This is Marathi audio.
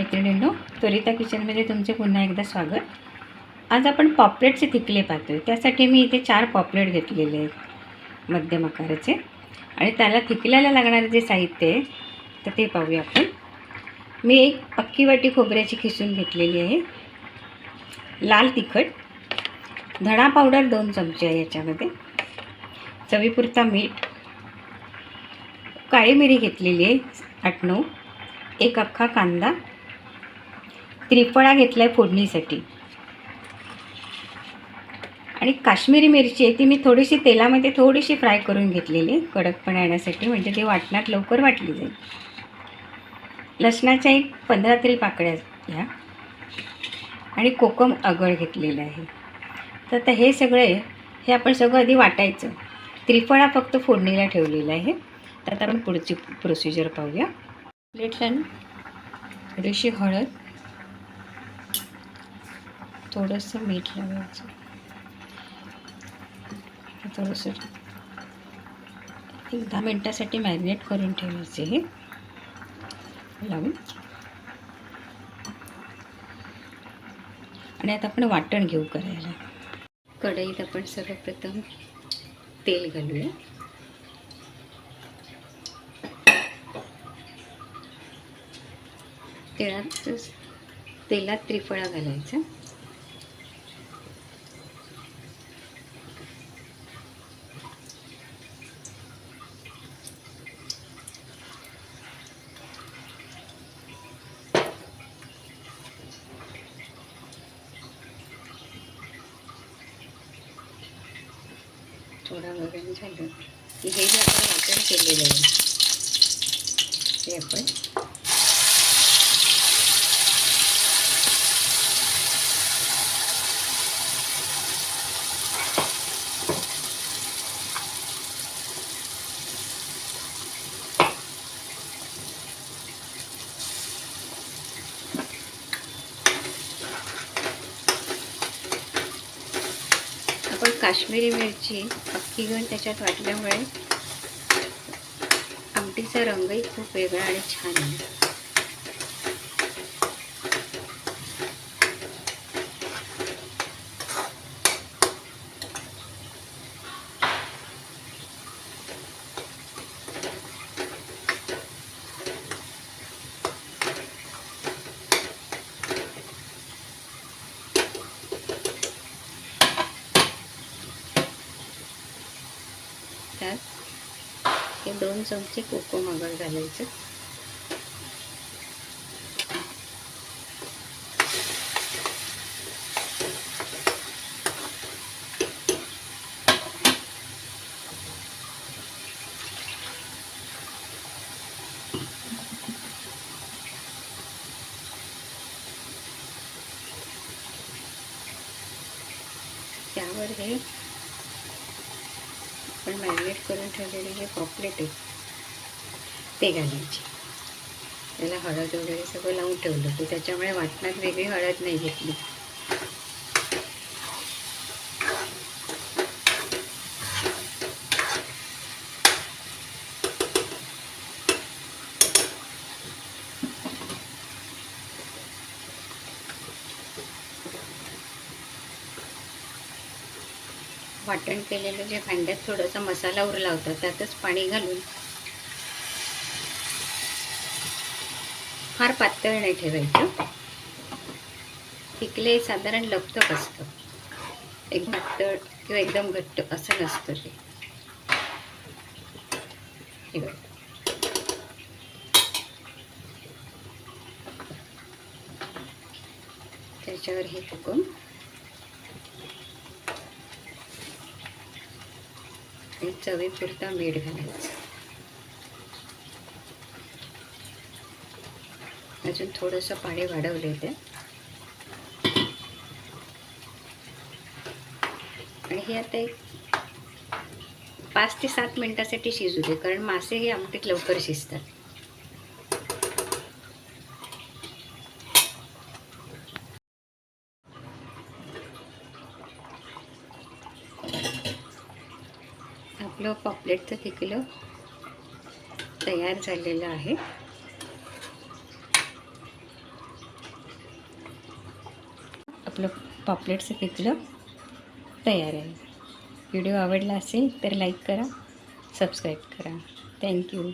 मैत्रिणींनो त्वरिता किचनमध्ये तुमचे पुन्हा एकदा स्वागत. आज आपण पॉपलेटचे थिकले पाहतोय. त्यासाठी मी इथे चार पॉपलेट घेतलेले आहेत मध्यम आकाराचे. आणि त्याला थिकल्याला लागणारे जे साहित्य आहे तर ते पाहूया आपण. मी एक अख्खी वाटी खोबऱ्याची खिसून घेतलेली आहे. लाल तिखट धणा पावडर दोन चमचे आहे याच्यामध्ये. चवीपुरता मीठ काळी मिरी घेतलेली आहे आठ नऊ. एक अख्खा कांदा त्रिफळा घेतला आहे फोडणीसाठी. आणि काश्मीरी मिरची आहे ती मी थोडीशी तेलामध्ये थोडीशी फ्राय करून घेतलेली कडक कडकपणा येण्यासाठी. म्हणजे ती वाटणात लवकर वाटली जाईल. लसणाच्या एक पंधरा तरी पाकळ्या घ्या. आणि कोकम अगळ घेतलेलं आहे. तर आता हे सगळे हे आपण सगळं आधी वाटायचं. त्रिफळा फक्त फोडणीला ठेवलेला आहे. तर आता आपण पुढची प्रोसिजर पाहूया. प्लेटला ना थोडीशी हळद. थोडंसं मीठ लावायचं. थोडंसं एक दहा मिनटासाठी मॅरिनेट करून ठेवायचे हे. लावून. आणि आता आपण वाटण घेऊ करायला. कढईत आपण सर्वप्रथम तेल घालूया. तेलात तेलात त्रिफळा घालायचा. थोडा वगैरे झालं की हे जे आपण वाटण काश्मीरी मिरची अख्खी घेऊन त्याच्यात वाटल्यामुळे आमटीचा रंगही खूप वेगळा आणि छान आहे. त्यात हे दोन चमचे कोको मगर घालायचं. त्यावर हे आपण मॅरिनेट करून ठेवलेले जे पॉपलेट आहे. ते घालायचे. त्याला हळद वगैरे सगळं लावून ठेवलं. तर त्याच्यामुळे वाटणात वेगळी हळद नाही घेतली. वाटण केलेलं जे भांड्यात थोडासा मसाला उरला होता त्यातच पाणी घालून फार पातळ नाही ठेवायचं. पिकले साधारण लपतप असतं एक पातळ किंवा एकदम घट्ट असं नसतं ते. त्याच्यावर हे टाकून आणि चवीपुरता मीठ घालायचं. अजून थोडंसं पाणी वाढवले ते आणि हे आता एक पाच ते सात मिनटासाठी शिजू दे कारण मासे हे आमटीत लवकर शिजतात. आपलं पॉपलेटचं पिकलं तयार झालेलं आहे. आपलं पॉपलेटचं पिकलं तयार आहे. व्हिडिओ आवडला असेल तर लाईक करा सबस्क्राईब करा. थँक्यू.